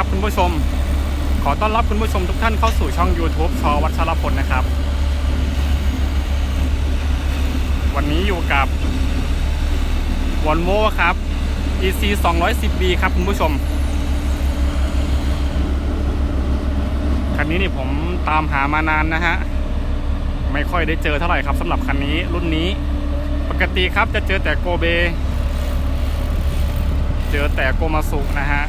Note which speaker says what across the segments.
Speaker 1: ครับคุณผู้ชม ขอต้อนรับคุณผู้ชมทุกท่านเข้าสู่ช่อง YouTube ชอวัชรพลนะครับ วันนี้อยู่กับ v o l v o ครับ EC 210B ครับคุณผู้ชม คันนี้นี่ผมตามหามานานนะฮะ ไม่ค่อยได้เจอเท่าไหร่ครับสำหรับคันนี้รุ่นนี้ ปกติครับจะเจอแต่โกเบ เจอแต่โกมาสุนะฮะ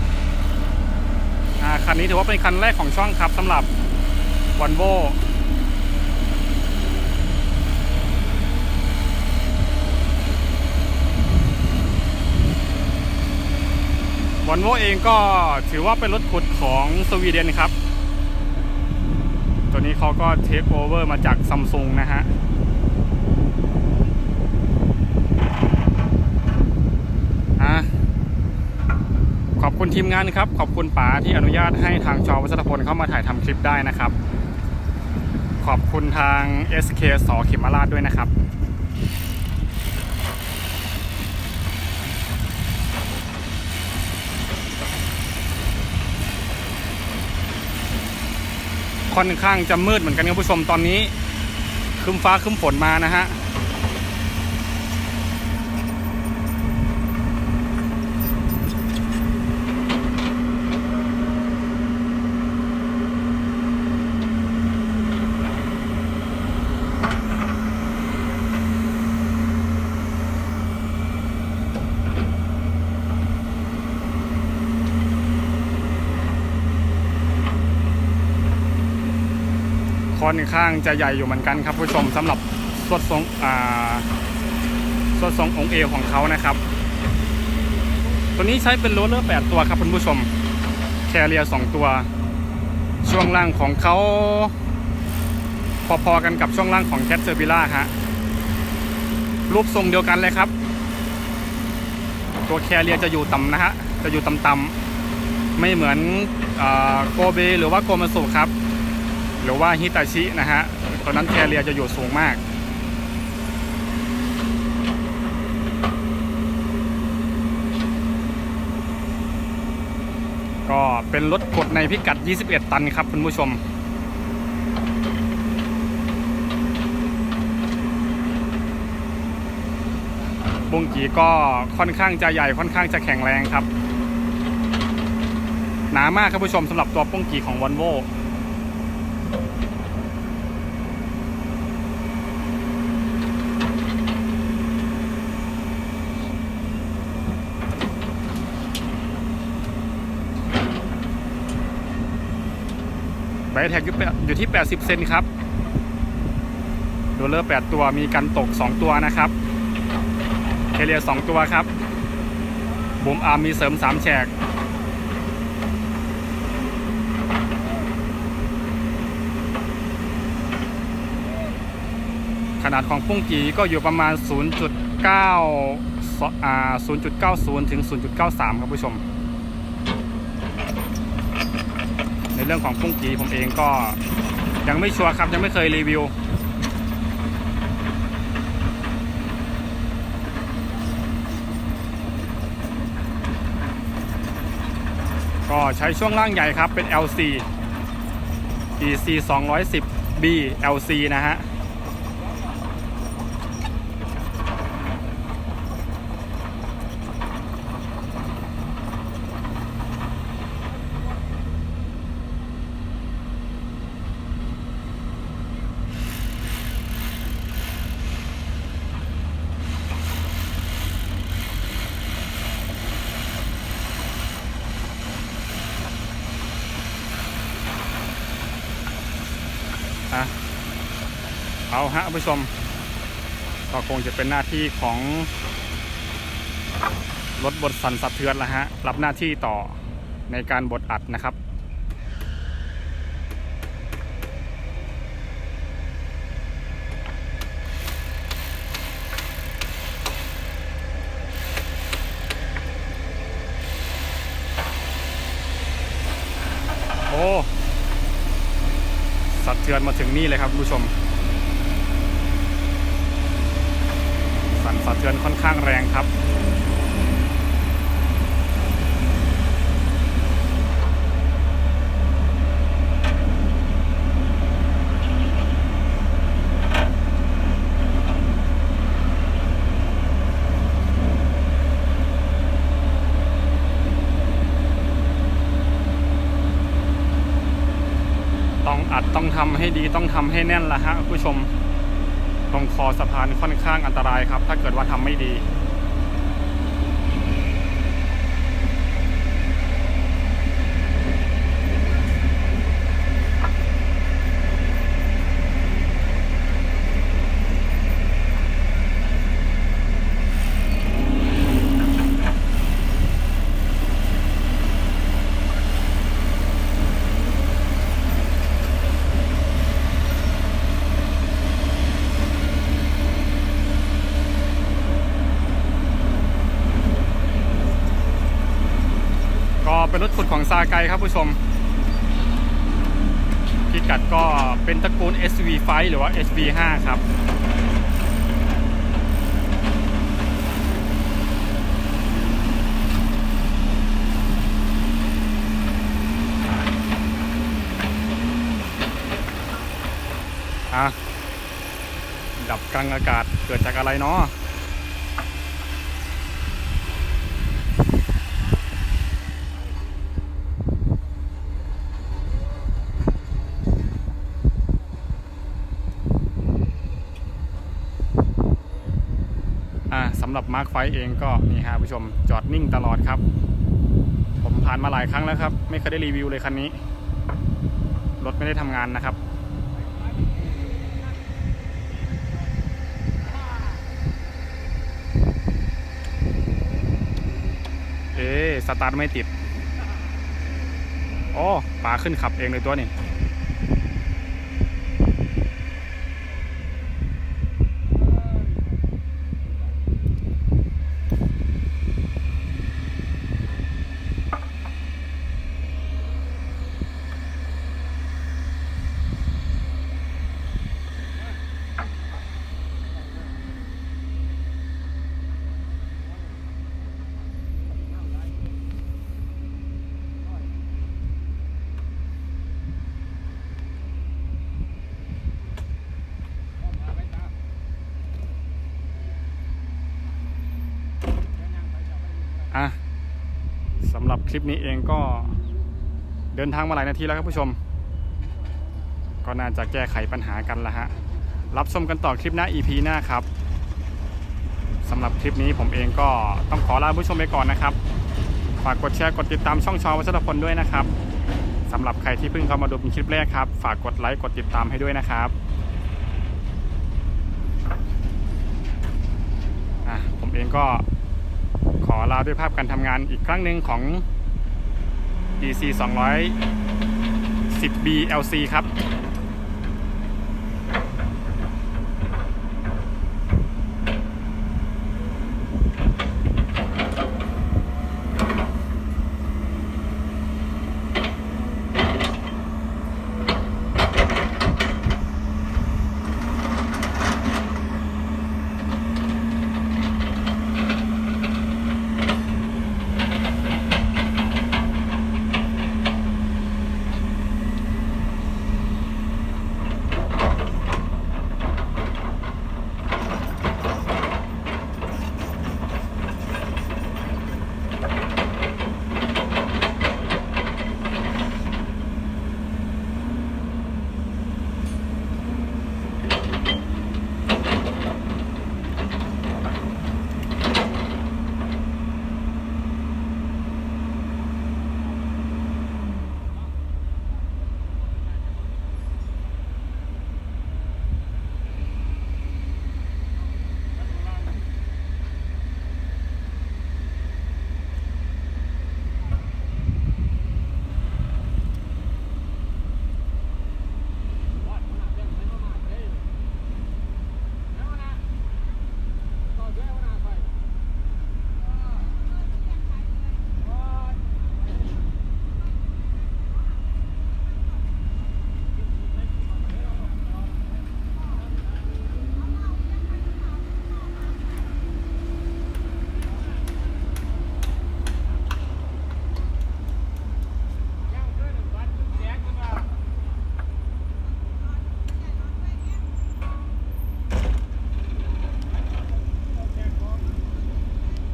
Speaker 1: คันนี้ถือว่าเป็นคันแรกของช่องครับสำหรับวันโววันโวเองก็ถือว่าเป็นรถขุดของสวีเดนครับ ตัวนี้เขาก็เทคโอเวอร์มาจากซัมซุงนะฮะอะขอบคุณ ทีมงานครับ ขอบคุณป๋าที่อนุญาตให้ทางชอวัชรพลเข้ามาถ่ายทำคลิปได้นะครับ ขอบคุณทาง SK สอเขมราชด้วยนะครับค่อนข้างจะมืดเหมือนกันครับผู้ชมตอนนี้คึมฟ้าคึมฝนมานะฮะ อนข้างจะใหญ่อยู่เหมือนกันครับผู้ชมสำหรับสวดทรงอ่าสวดทรงองค์เอวของเขานะครับ ตัวนี้ใช้เป็นโรลเลอร์8ตัวครับคุณผู้ชมแคเรีย2ตัว ช่วงล่างของเขาพอๆกันกับช่วงล่างของแคทเซอร์บิล่าฮะรูปทรงเดียวกันเลยครับ ตัวแคเรียจะอยู่ต่ำนะฮะจะอยู่ต่ำๆไม่เหมือนโกเบหรือว่าโกมาสุครับ หรือว่าฮิตาชินะฮะตอนนั้นแคเรียจะอยู่สูงมาก ก็เป็นรถกดในพิกัด 21 ตันครับคุณผู้ชมบุงกีก็ค่อนข้างจะใหญ่ค่อนข้างจะแข็งแรงครับ หนามากครับผู้ชมสำหรับตัวปุ้งกีของวอลโว แท็กอยู่ที่ 80 เซนครับโรเลอร์ 8 ตัวมีกันตก 2 ตัวนะครับเคเลีย2ตัวครับบุมอาร์มมีเสริม 3 แฉกขนาดของปุ้งกีก็อยู่ประมาณ 0.9อ่า0.90 ถึง 0.93 ครับผู้ชม ในเรื่องของพุ่งกีผมเองก็ยังไม่ชัวร์ครับยังไม่เคยรีวิว ก็ใช้ช่วงล่างใหญ่ครับเป็น LC EC 210 B LC นะฮะอะ เอาฮะผู้ชมก็คงจะเป็นหน้าที่ของรถบดสันสะเทือนละฮะรับหน้าที่ต่อในการบดอัดนะครับโอ้สะเทือนมาถึงนี่เลยครับผู้ชม สะเทือนค่อนข้างแรงครับต้องอัดต้องทำให้ดีต้องทำให้แน่นละฮะผู้ชม ตรงคอสะพานค่อนข้างอันตรายครับ ถ้าเกิดว่าทำไม่ดี ก็เป็นรถขุดของ ซาไกครับผู้ชม พิกัดก็เป็นตระกูล SV5 หรือว่า SV5 ครับอะดับกลางอากาศเกิดจากอะไรเนาะำหรับมาร์คไฟเองก็นี่ฮะผู้ชมจอดนิ่งตลอดครับ ผมผ่านมาหลายครั้งแล้วครับ ไม่เคยได้รีวิวเลยคันนี้ รถไม่ได้ทำงานนะครับเอ๊สตาร์ทไม่ติด โอ้ป๋าขึ้นขับเองเลยตัวนี่ อะสำหรับคลิปนี้เองก็เดินทางมาหลายนาทีแล้วครับผู้ชม ก็น่าจะแก้ไขปัญหากันละฮะ รับชมกันต่อคลิปหน้า EP หน้าครับสำหรับคลิปนี้ผมเองก็ต้องขอลาผู้ชมไปก่อนนะครับ ฝากกดแชร์กดติดตามช่องชอวัชรพลด้วยนะครับสำหรับใครที่เพิ่งเข้ามาดูเป็นคลิปแรกครับ ฝากกดไลค์กดติดตามให้ด้วยนะครับผมเองก็ ขอลาด้วยภาพการทำงานอีกครั้งหนึ่งของ EC 210 BLC ครับ